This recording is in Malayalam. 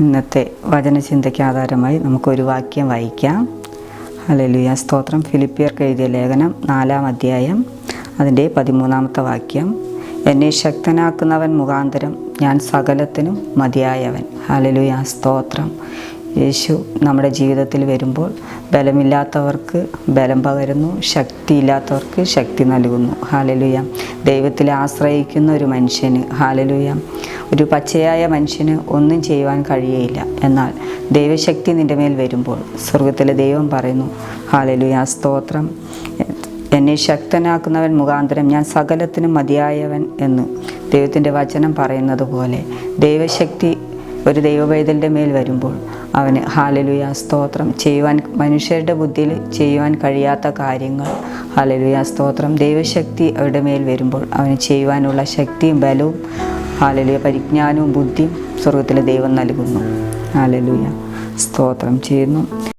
ഇന്നത്തെ വചനചിന്തയ്ക്ക് ആധാരമായി നമുക്കൊരു വാക്യം വായിക്കാം. ഹല്ലേലൂയ. സ്തോത്രം. ഫിലിപ്പിയർക്ക് എഴുതിയ ലേഖനം നാലാം അധ്യായം അതിന്റെ പതിമൂന്നാമത്തെ വാക്യം. എന്നെ ശക്തനാക്കുന്നവൻ മുഖാന്തരം ഞാൻ സകലത്തിനും മതിയായവൻ. ഹല്ലേലൂയ. സ്തോത്രം. യേശു നമ്മുടെ ജീവിതത്തിൽ വരുമ്പോൾ ബലമില്ലാത്തവർക്ക് ബലം പകരുന്നു ശക്തിയില്ലാത്തവർക്ക് ശക്തി നൽകുന്നു. ഹാലലുയ ദൈവത്തിൽ ആശ്രയിക്കുന്ന ഒരു മനുഷ്യന് ഹാലലുയ ഒരു പച്ചയായ മനുഷ്യന് ഒന്നും ചെയ്യുവാൻ കഴിയയില്ല. എന്നാൽ ദൈവശക്തി നിന്റെ മേൽ വരുമ്പോൾ സ്വർഗത്തിലെ ദൈവം പറയുന്നു ഹാലലുയ സ്തോത്രം. എന്നെ ശക്തനാക്കുന്നവൻ മുഖാന്തരം ഞാൻ സകലത്തിനും മതിയായവൻ എന്ന് ദൈവത്തിന്റെ വചനം പറയുന്നത് പോലെ ദൈവശക്തി ഒരു ദൈവവൈതലിന്റെ മേൽ വരുമ്പോൾ അവന് ഹാലലുയ സ്തോത്രം. ചെയ്യുവാൻ മനുഷ്യരുടെ ബുദ്ധിയിൽ ചെയ്യുവാൻ കഴിയാത്ത കാര്യങ്ങൾ. ഹാലലുയ സ്തോത്രം. ദൈവശക്തി അവരുടെ മേൽ വരുമ്പോൾ അവന് ചെയ്യുവാനുള്ള ശക്തിയും ബലവും ഹാലലുയ പരിജ്ഞാനവും ബുദ്ധിയും സ്വർഗത്തിലെ ദൈവം നൽകുന്നു. ഹാലലുയ സ്തോത്രം ചെയ്യുന്നു.